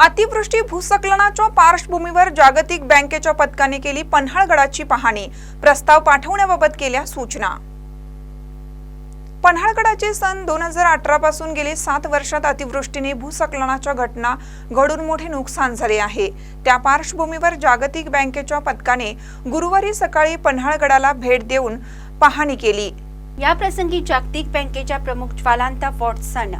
अतिवृष्टी भूसकलनाच्या पार्श्वभूमीवर जागतिक बँकेच्या पथकाने केली पन्हाळगडाची पाहणी. प्रस्ताव पाठवण्याबाबत केल्या सूचना. पन्हाळगडाचे सन दोन हजार अठरा पासून गेली सात वर्षात अतिवृष्टीने भूसकलनाच्या घटना घडून मोठे नुकसान झाले आहे. त्या पार्श्वभूमीवर जागतिक बँकेच्या पथकाने गुरुवारी सकाळी पन्हाळगडाला भेट देऊन पाहणी केली. या प्रसंगी जागतिक बँकेच्या प्रमुख ज्वालांता वॉटसन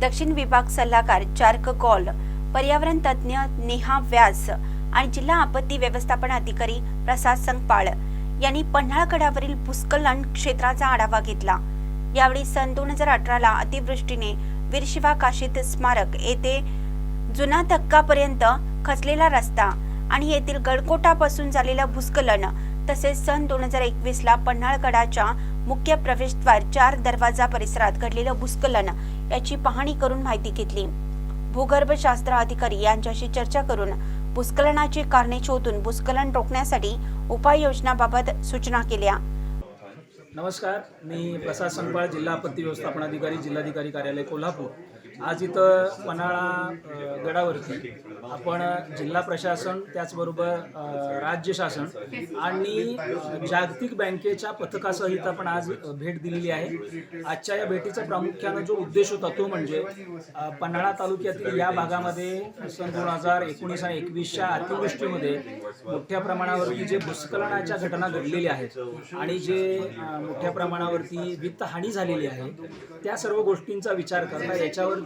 दक्षिण विभाग सल्लागार चार्क गॉल पर्यावरण तज्ज्ञ नेहा व्यास आणि जिल्हा आपत्ती व्यवस्थापन अधिकारी प्रसाद संगपाळ यांनी पन्हाळगडावरील भूस्खलन क्षेत्राचा आढावा घेतला. यावेळी सन दोन हजार अठराला अतिवृष्टीने वीरशिवा काशीत स्मारक येथे जुना धक्कापर्यंत खचलेला रस्ता आणि येथील गडकोटापासून झालेलं भूस्खलन तसेच सन दोन हजार एकवीसला पन्हाळगडाच्या मुख्य प्रवेशद्वार चार दरवाजा परिसरात घडलेलं भूस्खलन याची पाहणी करून माहिती घेतली. भूगर्भशास्त्र अधिकारी यांच्याशी चर्चा करून भूस्खलनाची कारणे शोधून भूस्खलन रोखण्यासाठी उपाययोजनाबाबत सूचना केल्या. नमस्कार मी प्रसाद संगपाळ जिल्हा आपत्ती व्यवस्थापन अधिकारी जिल्हाधिकारी कार्यालय कोल्हापूर. आज इथं पन्हाळा गडावरती आपण जिल्हा प्रशासन त्याचबरोबर राज्य शासन आणि जागतिक बँकेच्या पथकासह इथं आपण आज भेट दिलेली आहे. आजच्या या भेटीचा प्रामुख्यानं जो उद्देश होता तो म्हणजे पन्हाळा तालुक्यातील या भागामध्ये सन दोन हजार एकोणीस आणि एकवीसच्या अतिवृष्टीमध्ये मोठ्या प्रमाणावरती जे भूस्खलनाच्या घटना घडलेल्या आहेत आणि जे मोठ्या प्रमाणावरती वित्तहानी झालेली आहे त्या सर्व गोष्टींचा विचार करता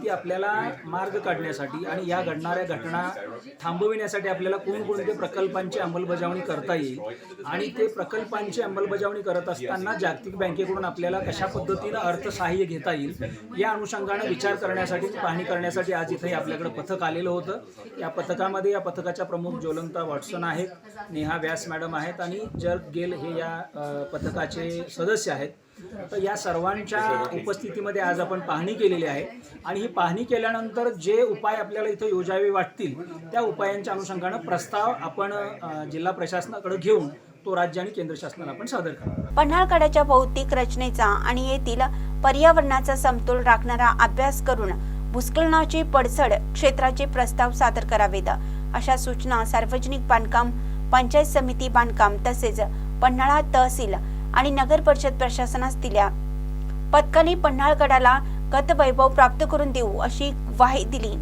ती आपल्याला मार्ग काढण्यासाठी आणि या घडणाऱ्या घटना थांबविण्यासाठी आपल्याला कोणकोणत्या प्रकल्पांची अंमलबजावणी करता येईल आणि ते प्रकल्पांची अंमलबजावणी करत असताना जागतिक बँकेकडून आपल्याला कशा पद्धतीनं अर्थसहाय्य घेता येईल या अनुषंगानं विचार करण्यासाठी पाहणी करण्यासाठी आज इथे आपल्याकडे पथक आलेलं होतं. या पथकामध्ये या पथकाच्या प्रमुख ज्वलंता वॉटसन आहेत नेहा व्यास मॅडम आहेत आणि जर्ग गेल हे या पथकाचे सदस्य आहेत. तर या सर्वांच्या उपस्थितीमध्ये आज आपण पाहणी केलेली आहे. आणि ही पाहणी केल्यानंतर जे उपाय आपल्याला इथं योजावे वाटतील त्या उपायांच्या अनुषंगानं प्रस्ताव आपण जिल्हा प्रशासनाकडे घेऊन तो राज्य आणि केंद्र शासनाला आपण सादर करणार पन्हाळगडाच्या भौतिक रचनेचा आणि येथील पर्यावरणाचा समतोल राखणारा अभ्यास करून भूस्खलनाची पडसड क्षेत्राचे प्रस्ताव सादर करावेत. अशा सूचना सार्वजनिक बांधकाम पंचायत समिती बांधकाम तसेच पन्हाळा तहसील आणि नगर परिषद प्रशासनास दिल्या. पथकाने पन्हाळगडाला गतवैभव प्राप्त करून देऊ अशी ग्वाही दिली.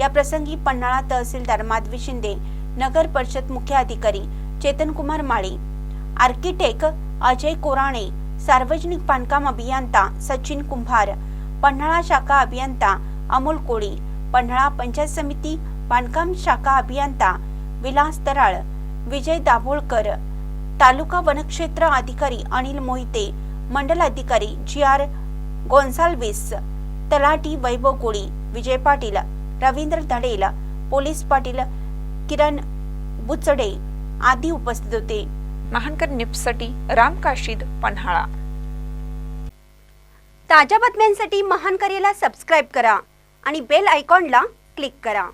या प्रसंगी पन्हाळा तहसीलदार माधवी शिंदे नगर परिषद मुख्य अधिकारी चेतन कुमार माळी आर्किटेक्ट अजय कोराणे सार्वजनिक बांधकाम अभियंता सचिन कुंभार पन्हाळा शाखा अभियंता अमोल कोळी पन्हाळा पंचायत समिती बांधकाम शाखा अभियंता विलास तराळ विजय दाभोळकर तालुका वनक्षेत्र अधिकारी अनिल मोहिते मंडल अधिकारी जी आर गोन्साल्विस तलाठी वैभव कोळी विजय पाटील रवींद्र धडेल पोलीस पाटील किरण बुचडे आदी उपस्थित होते. महानकर निप्ससाठी राम काशीद पन्हाळा. ताज्या बातम्यांसाठी महान करेला सबस्क्राईब करा आणि बेल आयकॉनला क्लिक करा.